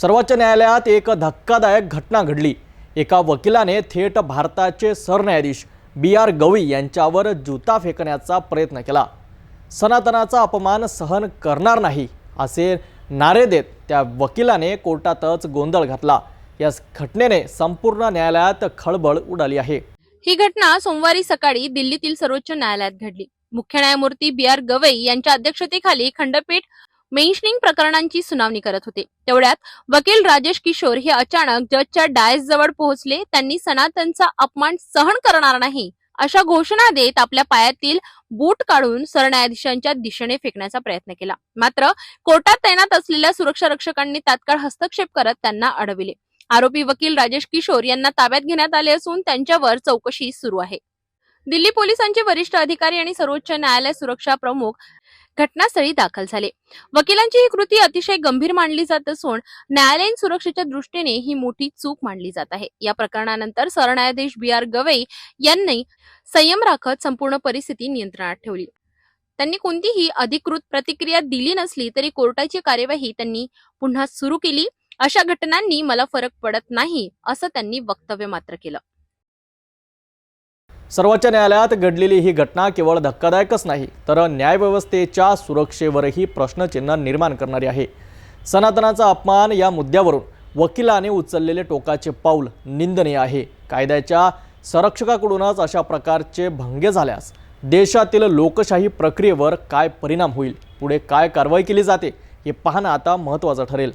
सर्वोच्च न्यायालयात एक धक्कादायक घटना घडली. एका वकिलाने थेट भारताचे सरन्यायाधीश बी आर गवई यांच्यावर जुता फेकण्याचा प्रयत्न केला. सनातनाचा अपमान सहन करणार नाही असे नारे देत त्या वकिलाने कोर्टातच गोंधळ घातला. या घटनेने संपूर्ण न्यायालयात खळबळ उडाली आहे. ही घटना सोमवारी सकाळी दिल्लीतील सर्वोच्च न्यायालयात घडली. मुख्य न्यायमूर्ती बी आर गवई यांच्या अध्यक्षतेखाली खंडपीठ मेन्शनिंग प्रकरणांची सुनावणी करत होते. तेवढ्यात वकील राजेश किशोर हे अचानक जजच्या डायस जवळ पोहोचले. त्यांनी सनातनचा अपमान सहन करणार नाही अशा घोषणा देत आपल्या पायातील बूट काढून सरन्यायाधीशांच्या दिशेने फेकण्याचा प्रयत्न केला. मात्र कोर्टात तैनात असलेल्या सुरक्षा रक्षकांनी तात्काळ हस्तक्षेप करत त्यांना अडविले. आरोपी वकील राजेश किशोर यांना ताब्यात घेण्यात आले असून त्यांच्यावर चौकशी सुरू आहे. दिल्ली पोलिसांचे वरिष्ठ अधिकारी आणि सर्वोच्च न्यायालय सुरक्षा प्रमुख घटनास्थळी दाखल झाले. वकिलांची ही कृती अतिशय गंभीर मानली जात असून न्यायालयीन सुरक्षेच्या दृष्टीने ही मोठी चूक मानली जात आहे. या प्रकरणानंतर सरन्यायाधीश बी आर गवई यांनी संयम राखत संपूर्ण परिस्थिती नियंत्रणात ठेवली. त्यांनी कोणतीही अधिकृत प्रतिक्रिया दिली नसली तरी कोर्टाची कार्यवाही त्यांनी पुन्हा सुरू केली. अशा घटनांनी मला फरक पडत नाही असं त्यांनी वक्तव्य मात्र केलं. सर्वोच्च न्यायालयात घडलेली ही घटना केवळ धक्कादायकच नाही तर न्यायव्यवस्थेच्या सुरक्षेवरही प्रश्नचिन्ह निर्माण करणारी आहे. सनातनाचा अपमान या मुद्द्यावरून वकिलाने उचललेले टोकाचे पाऊल निंदनीय आहे. कायद्याच्या संरक्षकाकडूनच अशा प्रकारचे भंगे झाल्यास देशातील लोकशाही प्रक्रियेवर काय परिणाम होईल पुढे काय कारवाई केली जाते हे पाहणं आता महत्त्वाचं ठरेल.